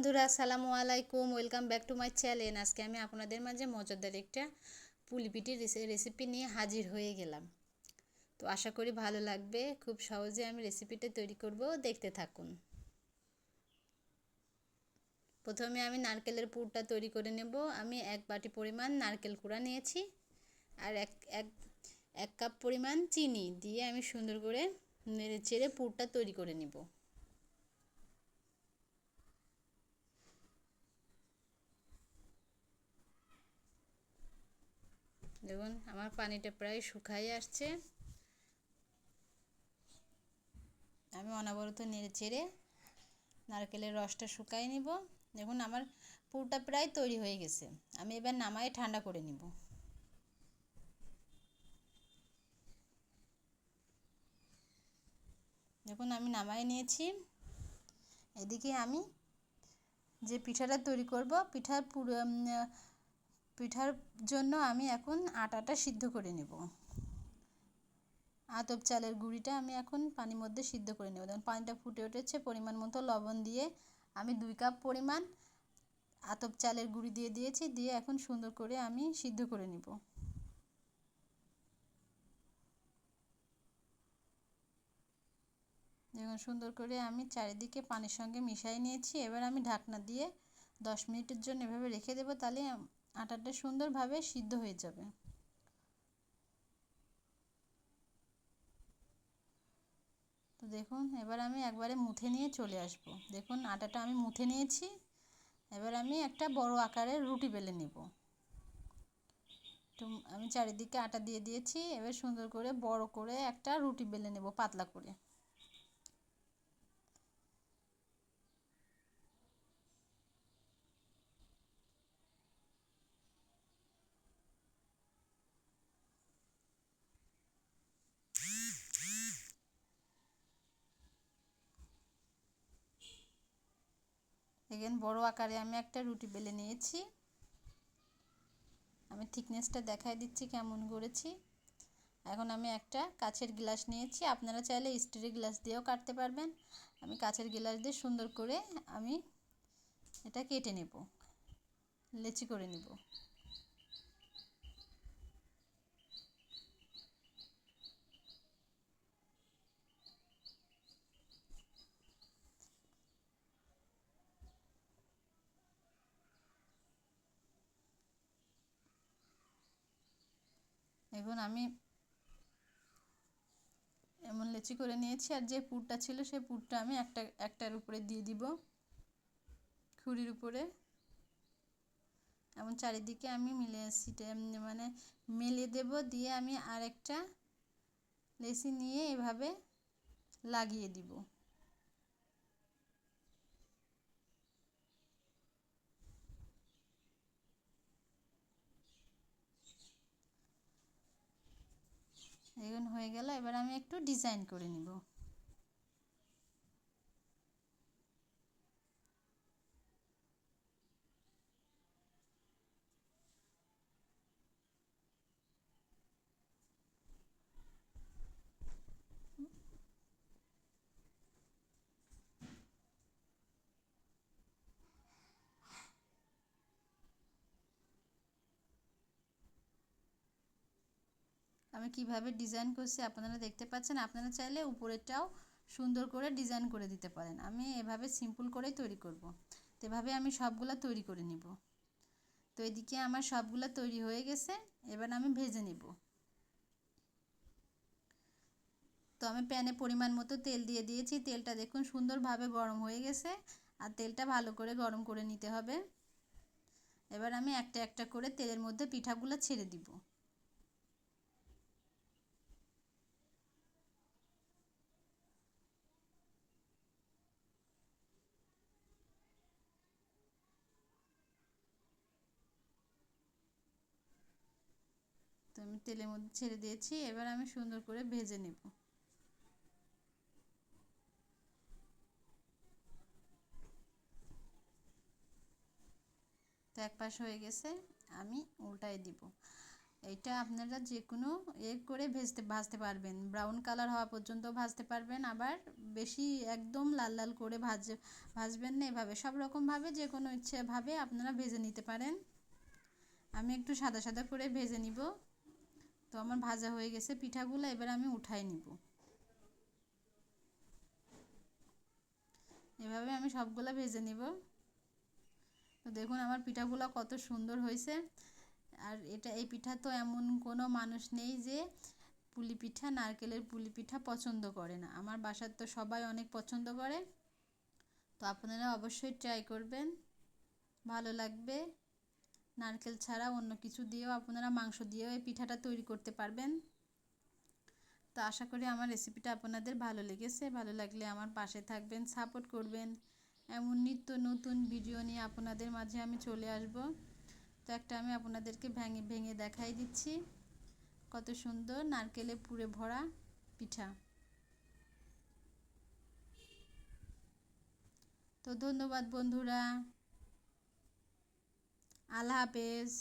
বন্ধুরা, আসসালামু আলাইকুম। Welcome back to my channel আজকে আমি আপনাদের মাঝে মজাদার একটা পুলি পিঠির রেসিপি নিয়ে হাজির হয়ে গেলাম। তো আশা করি ভালো লাগবে। খুব সহজে আমি রেসিপিটা তৈরি করব। দেখতে থাকুন। প্রথমে আমি নারকেলের পুরটা তৈরি করে নেব। আমি এক বাটি পরিমাণ নারকেল কুড়া নিয়েছি আর এক এক এক কাপ পরিমাণ চিনি দিয়ে আমি সুন্দর করে নেড়ে চেড়ে পুরটা তৈরি করে নেব। দেখুন, আমার পানিটা প্রায় শুকাই আসছে। আমি অনবরত নেড়ে চেড়ে নারকেলের রসটা শুকাই নিব। দেখুন, আমার পুরটা প্রায় তৈরি হয়ে গেছে। আমি এবার নামাই ঠান্ডা করে নিব। দেখুন, আমি নামাই নিয়েছি। এদিকে আমি যে পিঠাটা তৈরি করব, পিঠার পুরো পিঠার জন্য আমি এখন আটাটা সিদ্ধ করে নেব। আতপ চালের গুঁড়িটা আমি এখন পানির মধ্যে সিদ্ধ করে নেব। দেখুন, পানিটা ফুটে উঠেছে। পরিমাণ মতো লবণ দিয়ে আমি দুই কাপ পরিমাণ আতপ চালের গুঁড়ি দিয়ে দিয়েছি। দিয়ে এখন সুন্দর করে আমি সিদ্ধ করে নেব। দেখুন, সুন্দর করে আমি চারিদিকে পানির সঙ্গে মিশাই নিয়েছি। এবার আমি ঢাকনা দিয়ে দশ মিনিটের জন্য এভাবে রেখে দেবো। তাহলে আটাটা সুন্দরভাবে সিদ্ধ হয়ে যাবে। তো দেখুন, এবার আমি একবারে মুথে নিয়ে চলে আসব। দেখুন, আটাটা আমি মুথে নিয়েছি। এবার আমি একটা বড় আকারের রুটি বেলে নেব। তো আমি চারিদিকে আটা দিয়ে দিয়েছি। এবার সুন্দর করে বড় করে একটা রুটি বেলে নেব, পাতলা করে। দেখেন, বড় আকারে আমি একটা রুটি বেলে নিয়েছি। আমি থিকনেসটা দেখাই দিচ্ছি কেমন করেছি। এখন আমি একটা কাছের গ্লাস নিয়েছি। আপনারা চাইলে স্টিলের গ্লাস দিয়েও কাটতে পারবেন। আমি কাছের গ্লাস দিয়ে সুন্দর করে আমি এটা কেটে নেব, লেচি করে নেব। এখন আমি এমন লেচি করে নিয়েছি, আর যে পুরটা ছিল সেই পুরটা আমি একটা, একটার উপরে দিয়ে দিব। খুঁড়ির উপরে। এমন চারিদিকে আমি মিলে সিটে মানে মেলে দেব, দিয়ে আমি আরেকটা লেসি নিয়ে এভাবে লাগিয়ে দিব। হয়ে গেল এবার আমি একটু ডিজাইন করে নিব। আমি কীভাবে ডিজাইন করছি আপনারা দেখতে পাচ্ছেন। আপনারা চাইলে উপরেরটাও সুন্দর করে ডিজাইন করে দিতে পারেন। আমি এভাবে সিম্পল করেই তৈরি করব। তো এভাবে আমি সবগুলো তৈরি করে নিব। তো এদিকে আমার সবগুলো তৈরি হয়ে গেছে। এবার আমি ভেজে নিব। তো আমি প্যানে পরিমাণ মতো তেল দিয়ে দিয়েছি। তেলটা দেখুন সুন্দরভাবে গরম হয়ে গেছে। আর তেলটা ভালো করে গরম করে নিতে হবে। এবার আমি একটা একটা করে তেলের মধ্যে পিঠাগুলো ছেড়ে দিব। আমি তেলের মধ্যে ছেড়ে দিয়েছি, এবার আমি সুন্দর করে ভেজে নেব। তো এক পাশ হয়ে গেছে, আমি উল্টাই দিব। এটা আপনারা যে কোনো এ করে ভেজতে, ভাজতে পারবেন। ব্রাউন কালার হওয়া পর্যন্ত ভাজতে পারবেন, আবার বেশি একদম লাল লাল করে ভাজ, ভাজবেন না এভাবে। সব রকমভাবে যে কোনো ইচ্ছেভাবে আপনারা ভেজে নিতে পারেন। আমি একটু সাদা সাদা করে ভেজে নিব। তো আমার ভাজা হয়ে গেছে, পিঠাগুলো এবার আমি উঠাই নিব। এভাবে আমি সবগুলো ভেজে নিব। তো দেখুন আমার পিঠাগুলো কত সুন্দর হয়েছে। আর এটা, এই পিঠা তো এমন কোনো মানুষ নেই যে পুলি পিঠা, নারকেলের পুলি পিঠা পছন্দ করে না। আমার বাসার তো সবাই অনেক পছন্দ করে। তো আপনারা অবশ্যই ট্রাই করবেন। ভালো লাগবে। নারকেল ছাড়া অন্য কিছু দিয়েও আপনারা মাংস দিয়েও এই পিঠাটা তৈরি করতে পারবেন। তো আশা করি আমার রেসিপিটা আপনাদের ভালো লেগেছে। ভালো লাগলে আমার পাশে থাকবেন সাপোর্ট করবেন। এমন নিত্য নতুন ভিডিও নিয়ে আপনাদের মাঝে আমি চলে আসব। তো একটা আমি আপনাদেরকে ভেঙে ভেঙে দেখাই দিচ্ছি। কত সুন্দর নারকেলে পুরে ভরা পিঠা। তো ধন্যবাদ বন্ধুরা। আল্লাহ হাফেজ